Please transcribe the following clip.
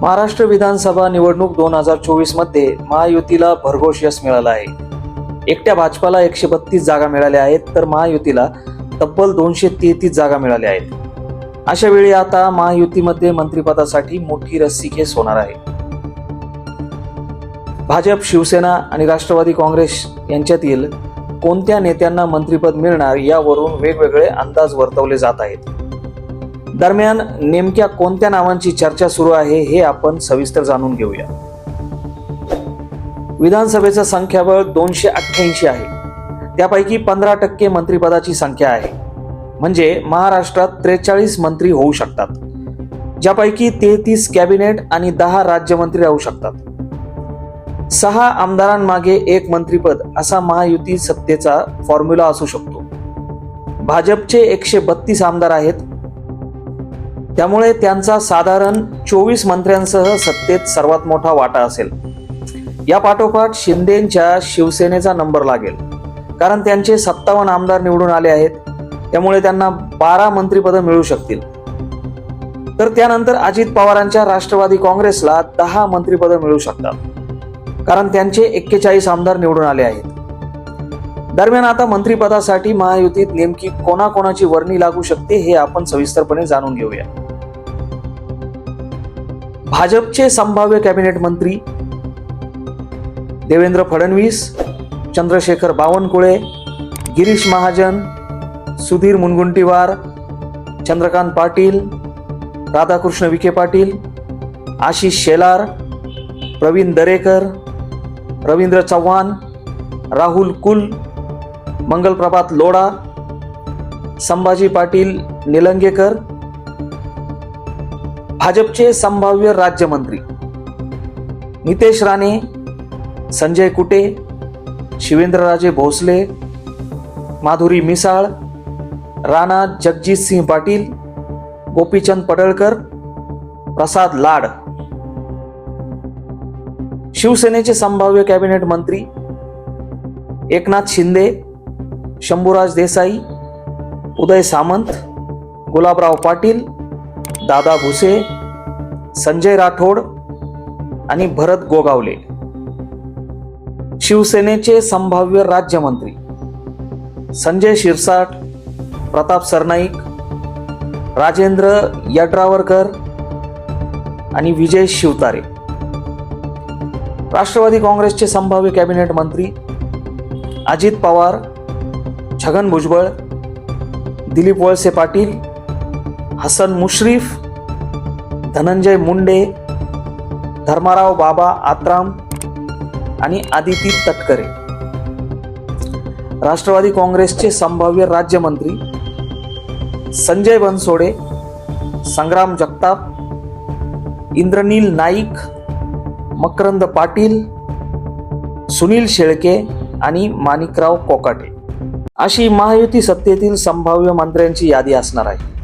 महाराष्ट्र विधानसभा निवडणूक दोन हजार चोवीसमध्ये महायुतीला भरघोष यश मिळालं आहे. एकट्या भाजपाला एकशे बत्तीस जागा मिळाल्या आहेत तर महायुतीला तब्बल दोनशे तेहतीस जागा मिळाल्या आहेत. अशा वेळी आता महायुतीमध्ये मंत्रिपदासाठी मोठी रस्सीखेच होणार आहे. भाजप शिवसेना आणि राष्ट्रवादी काँग्रेस यांच्यातील कोणत्या नेत्यांना मंत्रिपद मिळणार यावरून वेगवेगळे अंदाज वर्तवले जात आहेत. दरम्यान नेमक्या कोणत्या नावांची चर्चा सुरू आहे हे आपण सविस्तर जाणून घेऊया. विधानसभेचं संख्याबळ दोनशे अठ्ठ्याऐंशी आहे. त्यापैकी पंधरा टक्के मंत्रिपदाची संख्या आहे. म्हणजे महाराष्ट्रात त्रेचाळीस मंत्री होऊ शकतात ज्यापैकी तेहतीस कॅबिनेट आणि दहा राज्यमंत्री राहू शकतात. सहा आमदारांमागे एक मंत्रीपद असा महायुती सत्तेचा फॉर्म्युला असू शकतो. भाजपचे एकशे बत्तीस आमदार आहेत त्यामुळे त्यांचा साधारण चोवीस मंत्र्यांसह सत्तेत सर्वात मोठा वाटा असेल. या पाठोपाठ शिंदेच्या शिवसेनेचा नंबर लागेल. कारण त्यांचे सत्तावन्न आमदार निवडून आले आहेत. त्यामुळे त्यांना बारा मंत्रिपदं मिळू शकतील. तर त्यानंतर अजित पवारांच्या राष्ट्रवादी काँग्रेसला दहा मंत्रिपदं मिळू शकतात. कारण त्यांचे एक्केचाळीस आमदार निवडून आले आहेत. दरम्यान आता मंत्रिपदासाठी महायुतीत नेमकी कोणाकोणाची वर्णी लागू शकते हे आपण सविस्तरपणे जाणून घेऊया. भाजपचे संभाव्य कॅबिनेट मंत्री देवेंद्र फडणवीस चंद्रशेखर बावनकुळे गिरीश महाजन सुधीर मुनगुंटीवार चंद्रकांत पाटील राधाकृष्ण विखे पाटील आशिष शेलार प्रवीण दरेकर रवींद्र चव्हाण राहुल कुल मंगलप्रभात लोढा संभाजी पाटील निलंगेकर भाजपचे संभाव्य राज्यमंत्री. नितेश राणे संजय कुटे शिवेंद्रराजे भोसले माधुरी मिसाळ राणा जगजितसिंह पाटील गोपीचंद पडळकर प्रसाद लाड. शिवसेनेचे संभाव्य कॅबिनेट मंत्री एकनाथ शिंदे शंभूराज देसाई उदय सामंत गुलाबराव पाटील दादा भुसे संजय राठोड आणि भरत गोगावले. शिवसेनेचे संभाव्य राज्यमंत्री संजय शिरसाट प्रताप सरनाईक राजेंद्र यड्रावरकर आणि विजय शिवतारे. राष्ट्रवादी काँग्रेसचे संभाव्य कॅबिनेट मंत्री अजित पवार छगन भुजबळ दिलीप वळसे पाटील हसन मुश्रीफ धनंजय मुंडे धर्माराव बाबा आत्राम आणि आदिती तटकरे. राष्ट्रवादी काँग्रेसचे संभाव्य राज्यमंत्री संजय बनसोडे संग्राम जगताप इंद्रनील नाईक मकरंद पाटील सुनील शेळके आणि माणिकराव कोकाटे. अशी महायुती सत्तेतील संभाव्य मंत्र्यांची यादी असणार आहे.